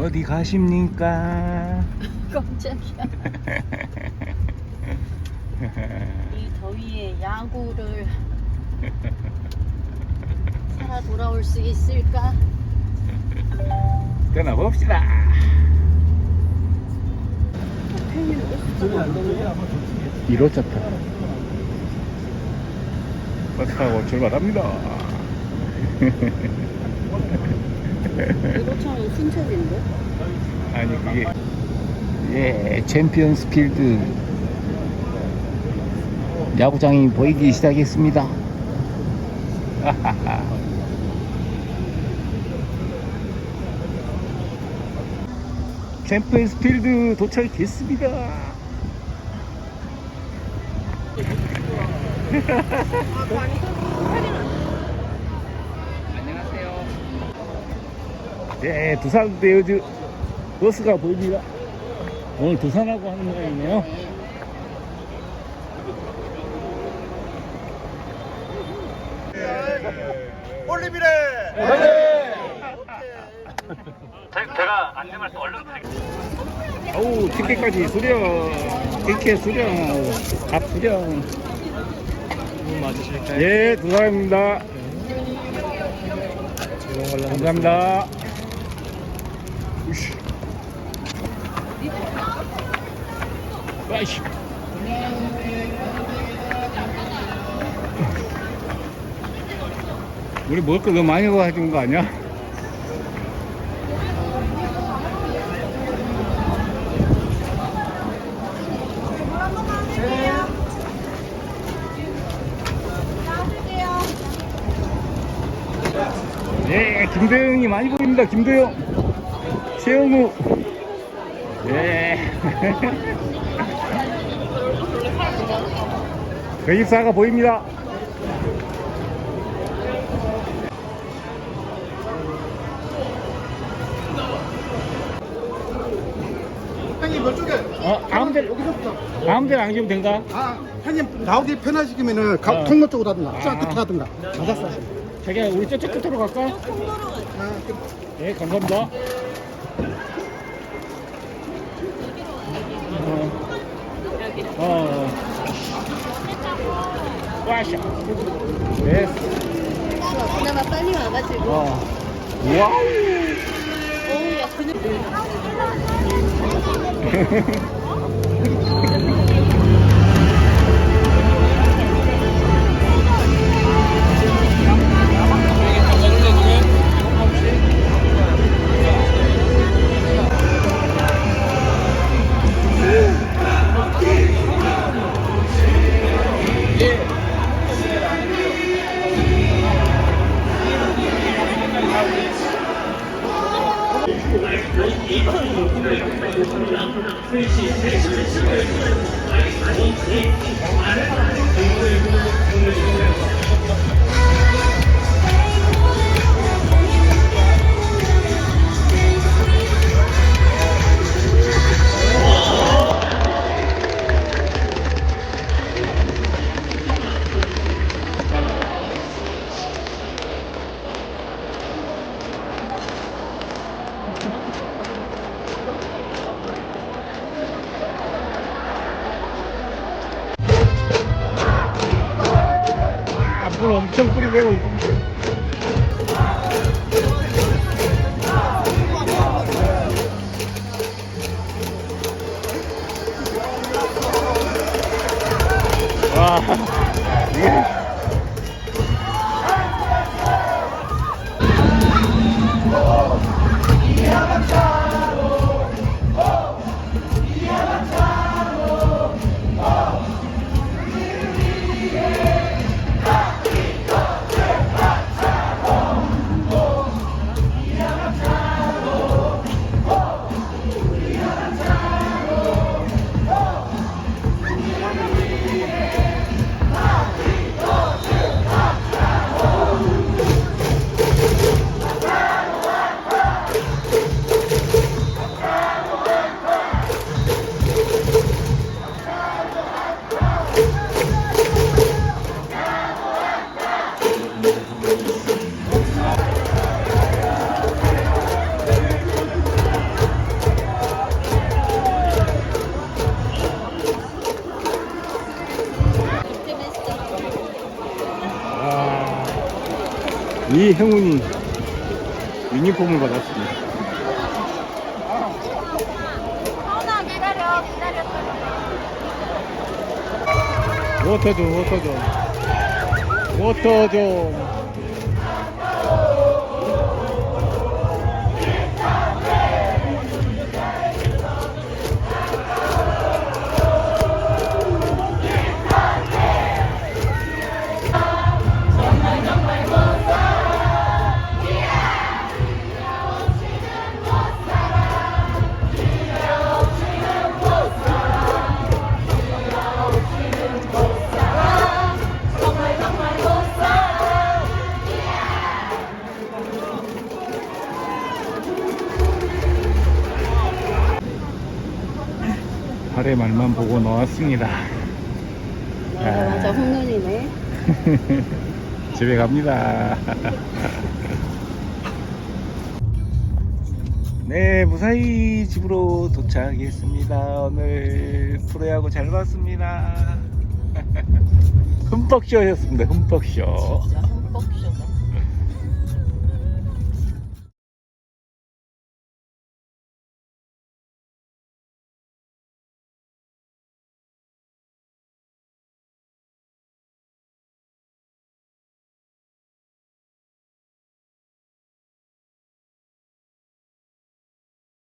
어디 가십니까? 깜짝이야. 이 더위에 야구를 살아 돌아올 수 있을까? 떠나봅시다. 이로차 타. 버스 타고 출발합니다. 이거처럼 순천인데? 아니 그게 예 챔피언스 필드 야구장이 보이기 시작했습니다. 챔피언스 필드 도착했습니다. 안녕하세요. 네, 두산 베어즈 버스가 보입니다. 오늘 두산하고 하는 모양이네요. 올리비래! 제가 안내말 좀 얼른 드릴게요. 어우, 티켓까지 수령. 티켓 수령. 밥 수령. 맞으실까요? 예, 두산입니다. 감사합니다. 우씨. 아이씨. 우리 먹을 거 너무 많이 가지고 거 아니야? 네, 김도영이 많이 보입니다. 김도영. 최영우. 네. ve집사가 보입니다. 형님 이쪽에 어, 아무 데, 여기서부터 아무 데나 앉으면 된가? 아 형님 나오기 편하시면은 가, 어. 통로 쪽으로 하든가 저 아. 끝에 하든가 맞았어 자기야, 우리 저쪽 끝으로 갈까? 아, 그, 네, 감사합니다. 와샤. 네. 그나마 빨리 와가지고. 어. 와우. 어우, 야, 근데. 아, 물 엄청 뿌리고 있고. 와, 이 행운이 유니폼을 받았습니다. 워터존, 워터존. 워터존. 발의 말만 보고 나왔습니다. 맞아 홍눈이네. 집에 갑니다. 네, 무사히 집으로 도착했습니다. 오늘 프로야구 잘 봤습니다. 흠뻑 쇼였습니다. 흠뻑 쇼.